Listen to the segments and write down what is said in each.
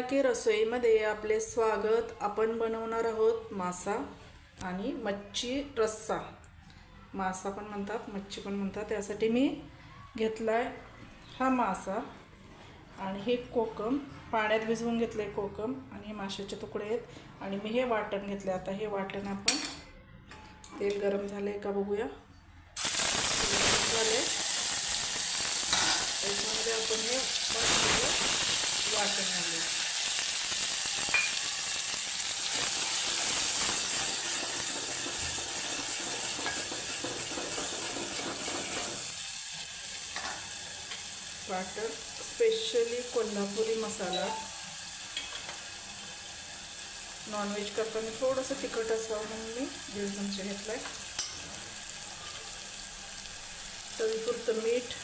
की रसोईमध्ये आपले स्वागत आपण बनवणार आहोत मासा आणि मच्छी रस्सा. मासा पण म्हणतात मच्छी पण म्हणतात. त्यासाठी मी घेतला आहे हा मासा आणि हे कोकम. पाण्यात भिजवून घेतलं आहे कोकम आणि हे माशाचे तुकडे आहेत. आणि मी हे वाटण घेतले आता हे वाटण आपण तेल गरम झालं आहे का बघूया. तेल गरम झाले त्याच्यामध्ये आपण हे वाटण घालूया वाटण स्पेशली कोल्हापुरी मसाला. नॉनव्हेज करताना थोडंसं तिखट असावं म्हणून मी दीड चमचे घेतला आहे चवीपुरतं मीठ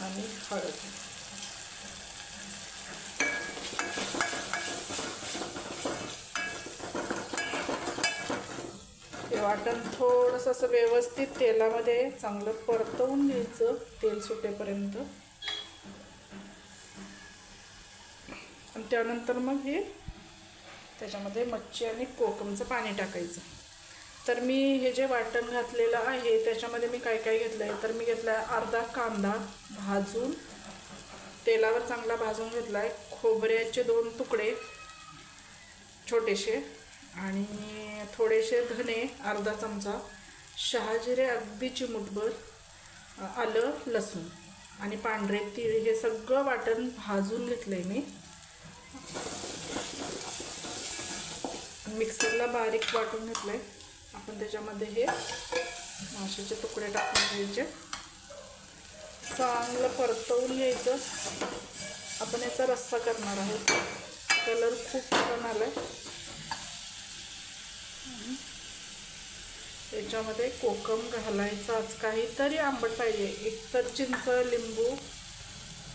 आणि हळद. हे वाटण थोडंसं असं व्यवस्थित तेलामध्ये चांगलं परतवून घ्यायचं. तेल सुटेपर्यंत. त्यानंतर मग हे त्याच्यामध्ये मच्छी आणि कोकमचं पाणी टाकायचं. तर मी हे जे वाटण घातलेलं आहे त्याच्यामध्ये मी काय काय घेतलं आहे तर मी घेतला आहे अर्धा कांदा भाजून तेलावर चांगला भाजून घेतला आहे खोबऱ्याचे दोन तुकडे छोटेसे आणि थोडेसे धने अर्धा चमचा शहाजिरे अगदी चिमूटभर आलं लसूण आणि पांढरे तीळ हे सगळं वाटण भाजून घेतलं आहे मी. मिक्सरला बारीक वाटून घेतलं आहे आपण त्याच्यामध्ये हे माशाचे तुकडे टाकून घ्यायचे. चांगलं परतवून घ्यायचं. आपण याचा रस्सा करणार आहोत. कलर खूप छान आला आहे त्याच्यामध्ये कोकम घालायचं. आज काहीतरी आंबट पाहिजे. एकतर चिंच लिंबू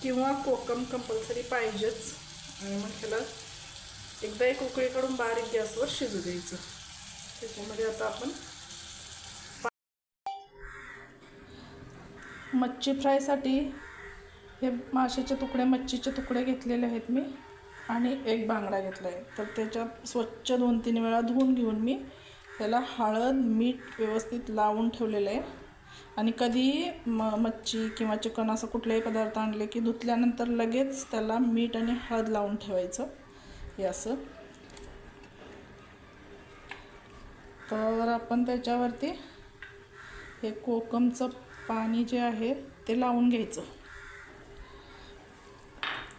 किंवा कोकम कंपल्सरी पाहिजेच. आणि मग ह्याला एकदा एक उकळीकडून बारीक गॅसवर शिजू द्यायचं. त्याच्यामध्ये आता आपण मच्छी फ्रायसाठी हे माशाचे तुकडे मच्छीचे तुकडे घेतलेले आहेत मी आणि एक बांगडा घेतला आहे. तर त्याच्यात स्वच्छ दोन तीन वेळा धुवून घेऊन मी त्याला हळद मीठ व्यवस्थित लावून ठेवलेलं आहे. आणि कधी म मच्छी किंवा चिकन असं कुठलेही पदार्थ आणले की धुतल्यानंतर लगेच त्याला मीठ आणि हळद लावून ठेवायचं. हे असं. तर आपण त्याच्यावरती हे कोकमचं पाणी जे आहे ते लावून घ्यायचं.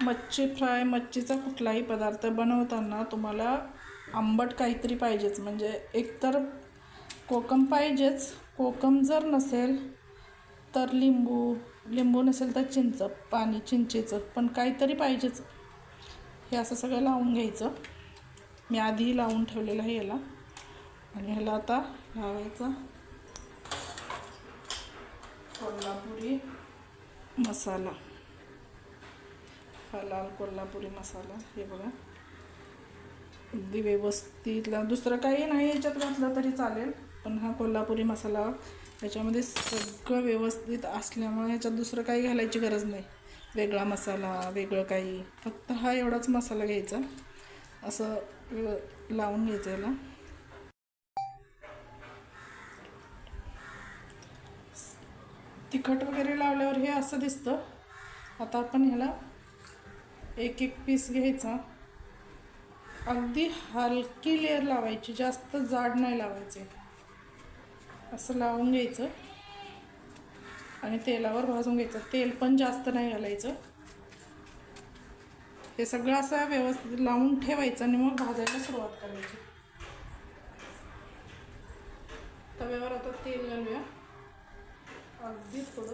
मच्छी फ्राय मच्छीचा कुठलाही पदार्थ बनवताना तुम्हाला आंबट काहीतरी पाहिजेच. म्हणजे एकतर कोकम पाहिजेच हो, कोकम जर नसेल तर लिंबू लिंबू नसेल तर चिंच पाणी चिंचेचं पण काहीतरी पाहिजेच. हे असं सगळं लावून घ्यायचं. मी आधी लावून ठेवलेलं आहे याला. आणि ह्याला आता लावायचा. कोल्हापुरी मसाला. हा लाल कोल्हापुरी मसाला हे बघा. अगदी व्यवस्थितला. दुसरं काही नाही याच्यात घातलं तरी चालेल. पण हा कोल्हापुरी मसाला याच्यामध्ये सगळं व्यवस्थित असल्यामुळे ह्याच्यात दुसरं काही घालायची गरज नाही. वेगळा मसाला वेगळं काही. फक्त हा एवढाच मसाला घ्यायचा. असं लावून घ्यायचं याला. तिखट वगैरे लावल्यावर हे असं दिसतं. आता आपण ह्याला एक एक पीस घ्यायचा. अगदी हलकी लेअर लावायची जास्त जाड नाही लावायचे. असं लावून घ्यायचं. आणि तेलावर भाजून घ्यायचं. तेल पण जास्त नाही घालायचं. हे सगळं असं व्यवस्थित लावून ठेवायचं आणि मग भाजायला सुरुवात करायची. तव्यावर आता तेल घालूया. अगदी थोडं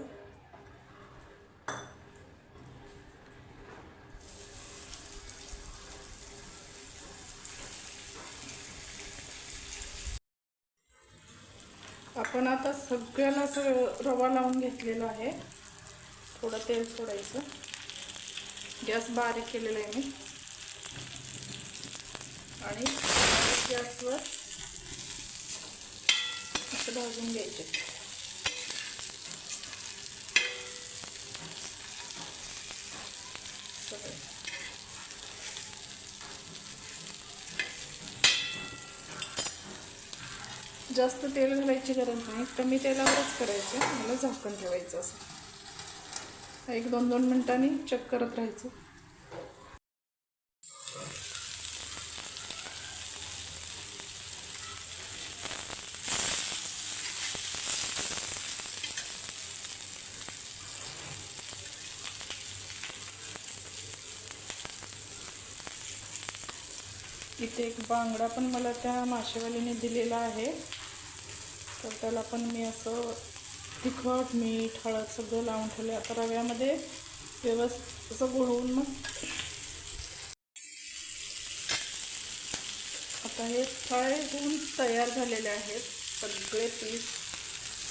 आपण आता सगळ्याला असं रवा लावून घेतलेला आहे. थोडं तेल सोडायचं. गॅस बारीक केलेला आहे मी. आणि गॅसवर असं भाजून घ्यायचे. सगळं. जास्त तेल घालायची गरज नाही कमी तेलावरच करायचं. मला झाकण ठेवायचं असं. एक दोन दोन मिनटांनी चेक करत राहायचं. इथे एक बांगडा पण मला त्या माशेवालीने दिलेला आहे. तर त्याला पण मी असं तिखट मीठ हळद सगळं लावून ठेवले आता रव्यामध्ये व्यवस्थित असं गोळवून मग आता हे फ्राय होऊन तयार झालेले आहेत. सगळे पीस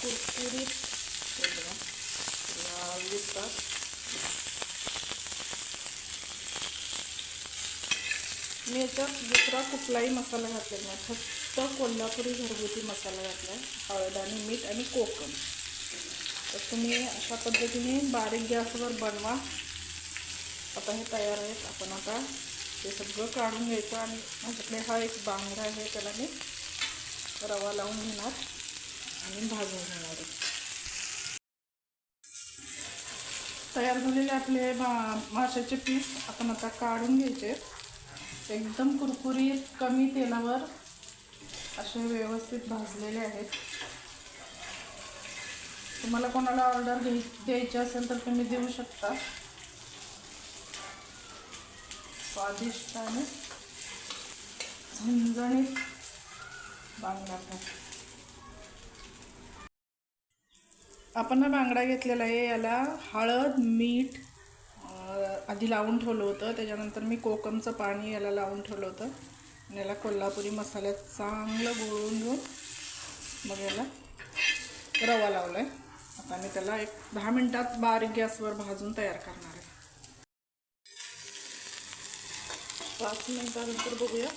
कुरकुरीत लाल दिसतात. मी याच्यात दुसरा कुठलाही मसाला घातलेला नाही. फक्त कोल्हापुरी घरगुती मसाला घातला आहे हळद आणि मीठ आणि कोकम. तर तुम्ही अशा पद्धतीने बारीक गॅसवर बनवा. आता हे तयार आहेत. आपण आता हे सगळं काढून घ्यायचं आणि माझ्याकडे हा एक बांगडा आहे. त्याला मी रवा लावून घेणार आणि भाजून घेणार तयार झालेले आपले मा माशाचे पीस आपण आता काढून घ्यायचे. एकदम कुरकुरीत कमी तेलावर असे व्यवस्थित भाजलेले आहेत. तुम्हाला कोणाला ऑर्डर घ्याय द्यायची असेल तर तुम्ही देऊ शकता. स्वादिष्ट आणि झणझणीत बांगडा आपण हा बांगडा घेतलेला आहे याला हळद मीठ आधी लावून ठेवलं होतं. त्याच्यानंतर मी कोकमचं पाणी याला लावून ठेवलं होतं. आणि याला कोल्हापुरी मसाल्यात चांगलं गोळून घेऊन मग याला रवा लावला आहे आता मी त्याला एक दहा मिनटात बारीक गॅसवर भाजून तयार करणार आहे. पाच मिनटानंतर बघूया.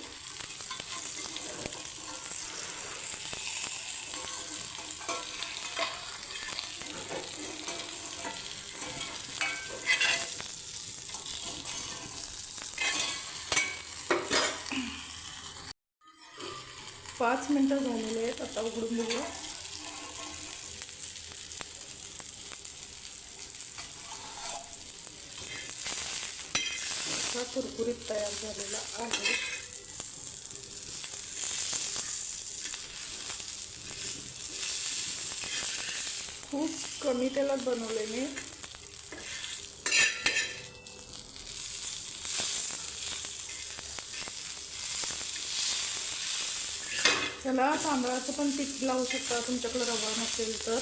पाच मिनटं झालेले आहेत आता उघडून बघूया. असा कुरकुरीत तयार झालेला आहे. खूप कमी तेलात बनवले मी त्याला तांदळाचं पण पीठ लावू शकता तुमच्याकडे रवा नसेल तर.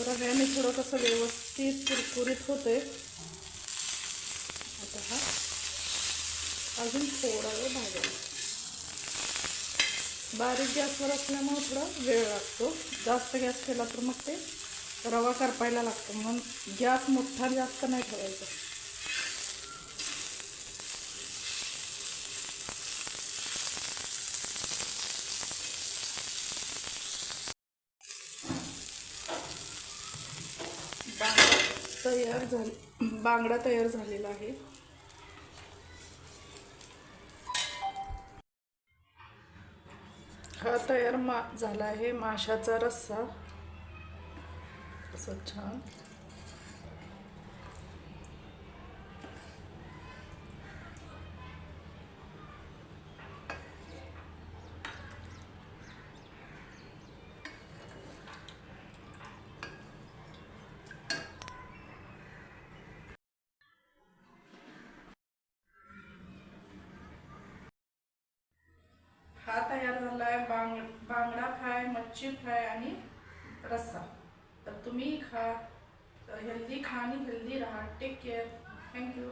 रव्याने थोडं कसं व्यवस्थित कुरकुरीत होते. आता हा अजून थोडा वेळ भाजेल बारीक गॅसवर असल्यामुळे थोडा वेळ लागतो. जास्त गॅस केला तर मग ते रवा करपायला लागतो. म्हणून गॅस मोठा जास्त नाही ठेवायचा बांगडा तयार झाले. बांगडा तयार झालेला आहे. हा तयार मा झाला आहे माशाचा रस्सा. असं छान. बांग बांगडा फ्राय मच्छी फ्राय आणि रस्सा. तर तुम्ही खा हेल्दी खा आणि हेल्दी राहा. Take care thank you